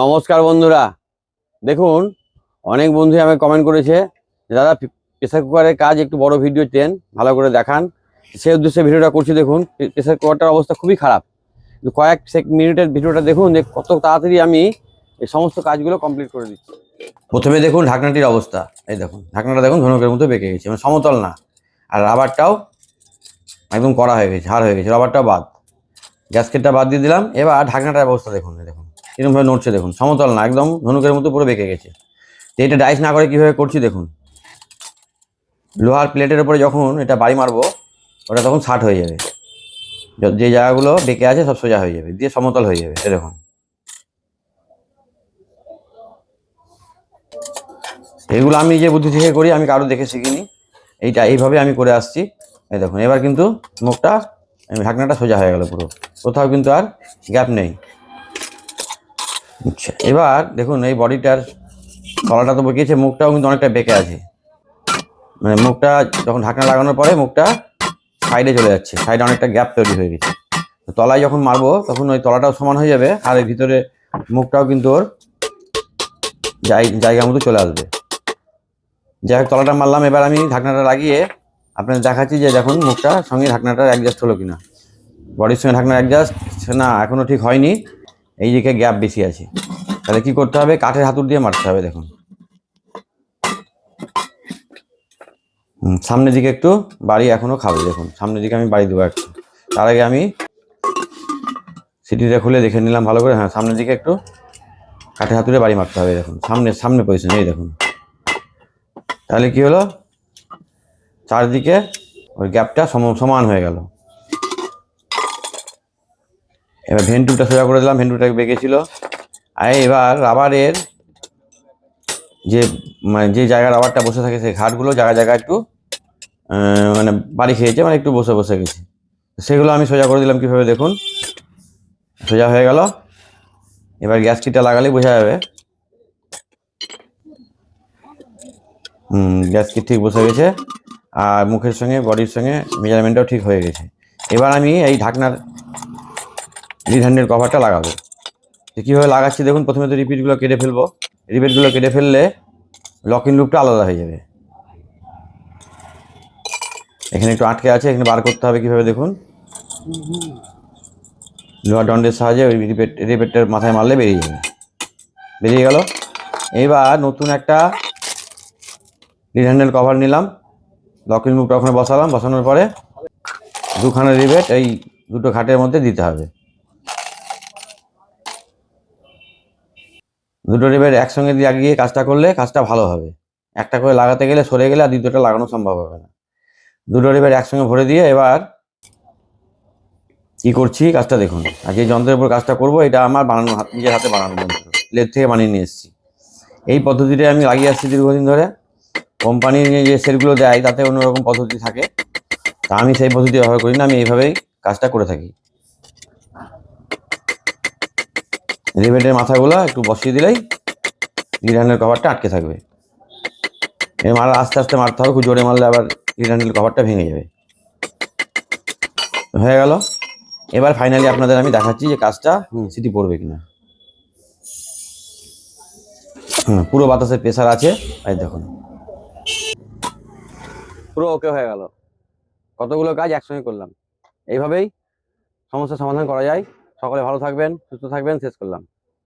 নমস্কার বন্ধুরা। দেখুন, অনেক বন্ধু আমাকে কমেন্ট করেছে দাদা প্রেসার কুকারের কাজ একটু বড় ভিডিও চেন ভালো করে দেখান। সেই উদ্দেশ্যে ভিডিওটা করছি, দেখুন প্রেসার কুকারটার অবস্থা খুবই খারাপ। কয়েক সেক মিনিটের ভিডিওটা দেখুন, যে কত তাড়াতাড়ি আমি এই সমস্ত কাজগুলো কমপ্লিট করে দিচ্ছি। প্রথমে দেখুন ঢাকনাটির অবস্থা। এই দেখুন, ঢাকনাটা দেখুন ধনুকের মতো বেঁকে গেছে মানে সমতল না। আর রাবারটাও একদম করা হয়ে গেছে হার হয়ে গেছে রাবারটাও বাদ। গ্যাসকেটটা বাদ দিয়ে দিলাম, এবার ঢাকনাটার অবস্থা দেখুন দেখুন। এরকমভাবে নড়ছে দেখুন, সমতল না, একদম ধনুকের মতো পুরো বেঁকে গেছে। তো এটা ডাইস না করে কীভাবে করছি দেখুন। লোহার প্লেটের উপরে যখন এটা বাড়ি মারবো, ওটা তখন শার্ট হয়ে যাবে। যে জায়গাগুলো বেঁকে আছে সব সোজা হয়ে যাবে, দিয়ে সমতল হয়ে যাবে এরকম এগুলো আমি যে বুদ্ধি থেকে করি, আমি কারও দেখে শিখিনি। এইটা এইভাবে আমি করে আসছি এই দেখুন, এবার কিন্তু মুখটা ঢাকনাটা সোজা হয়ে গেল পুরো। কোথাও কিন্তু আর গ্যাপ নেই। আচ্ছা এবার দেখুন এই বডিটার তলাটা তো বেঁকেছে মুখটাও কিন্তু অনেকটা বেঁকে আছে। মানে মুখটা যখন ঢাকনা লাগানোর পরে মুখটা সাইডে চলে যাচ্ছে সাইডে অনেকটা গ্যাপ তৈরি হয়ে গেছে। তলায় যখন মারবো, তখন ওই তলাটাও সমান হয়ে যাবে, আর এর ভিতরে মুখটাও কিন্তু ওর জায়- জায়গা মতো চলে আসবে। যাই হোক, তলাটা মারলাম, এবার আমি ঢাকনাটা লাগিয়ে আপনাদের দেখাচ্ছি যে দেখুন মুখটা সঙ্গে ঢাকনাটার অ্যাডজাস্ট হলো কিনা। বডির সঙ্গে ঢাকনার অ্যাডজাস্ট না এখনও ঠিক হয়নি। এই দিকে গ্যাপ বেশি আছে। তাহলে কি করতে হবে? কাঠের হাতুড় দিয়ে মারতে হবে, দেখুন। সামনের দিকে একটু বাড়ি এখনও খাবে, দেখুন। সামনের দিকে আমি বাড়ি দেবো একটু। তার আগে আমি সিটিটা খুলে দেখে নিলাম ভালো করে। হ্যাঁ সামনের দিকে একটু কাঠের হাতুড়ে বাড়ি মারতে হবে, দেখুন। সামনে সামনে পজিশন এই দেখুন। তাহলে কি হলো? চারদিকে ওই গ্যাপটা সম- সমান হয়ে গেল। এবার ভেন্টুটা সোজা করে দিলাম, ভেন্টুটা বেঁকেছিল। আর এবার রাবারের যে মানে যে জায়গায় রাবারটা বসে থাকে সেই ঘাটগুলো জায়গায় জায়গায় একটু মানে বাড়ি খেয়েছে মানে একটু বসে বসে গেছে। সেগুলো আমি সোজা করে দিলাম কীভাবে দেখুন। সোজা হয়ে গেল। এবার গ্যাস কিটটা লাগালেই বোঝা যাবে। হুম গ্যাস কিট ঠিক বসে গেছে। আর মুখের সঙ্গে, বডির সঙ্গে মেজারমেন্টটাও ঠিক হয়ে গেছে। এবার আমি এই ঢাকনার লিড হ্যান্ডেল কভারটা লাগাবো। তো কীভাবে লাগাচ্ছি দেখুন, প্রথমে তো রিপিটগুলো কেটে ফেলব। রিপিটগুলো কেটে ফেললে লকিং লুপটা আলাদা হয়ে যাবে। এখানে একটু আটকে আছে, এখানে বার করতে হবে কীভাবে দেখুন। লোহার দণ্ডের সাহায্যে ওই রিপেট রিপেটের মাথায় মারলে বেরিয়ে যাবে। বেরিয়ে গেল। এইবার নতুন একটা লিড হ্যান্ডেল কভার নিলাম লকিং লুপটা ওখানে বসালাম। বসানোর পরে দুখানা রিবেট এই দুটো খাটের মধ্যে দিতে হবে। দুটো রিবেট একসঙ্গে দিয়ে লাগিয়ে কাজটা করলে কাজটা ভালো হবে। একটা করে লাগাতে গেলে সরে গেলে আর দ্বিতীয়টা লাগানো সম্ভব হবে না। দুটো রিবেট একসঙ্গে ভরে দিয়ে এবার কি করছি, কাজটা দেখুন। আর যে যন্ত্রের উপর কাজটা করব, এটা আমার বানানো নিজের হাতে বানানো যন্ত্র। লেদ থেকে বানিয়ে নিয়ে এসেছি। এই পদ্ধতিটা আমি লাগিয়ে আসছি দীর্ঘদিন ধরে। কোম্পানির যে সেটগুলো দেয়, তাতে অন্যরকম পদ্ধতি থাকে। তা আমি সেই পদ্ধতি ব্যবহার করি না, আমি এইভাবেই কাজটা করে থাকি। রিবেটের মাথাগুলো একটু বসিয়ে দিলেই রিডানের কভারটা আটকে থাকবে। এ মারা আস্তে আস্তে মারতে হবে খুব জোরে মারলে আবার রিডানের কভারটা ভেঙে যাবে। হয়ে গেল। এবার ফাইনালি আপনাদের আমি দেখাচ্ছি যে কাজটা সিটি পড়বে কিনা। হুম পুরো বাতাসের প্রেশার আছে। এই দেখুন। পুরো ওকে হয়ে গেল। কতগুলো কাজ একসঙ্গে করলাম। এইভাবেই সমস্যার সমাধান করা যায়। সকলে ভালো থাকবেন সুস্থ থাকবেন শেষ করলাম।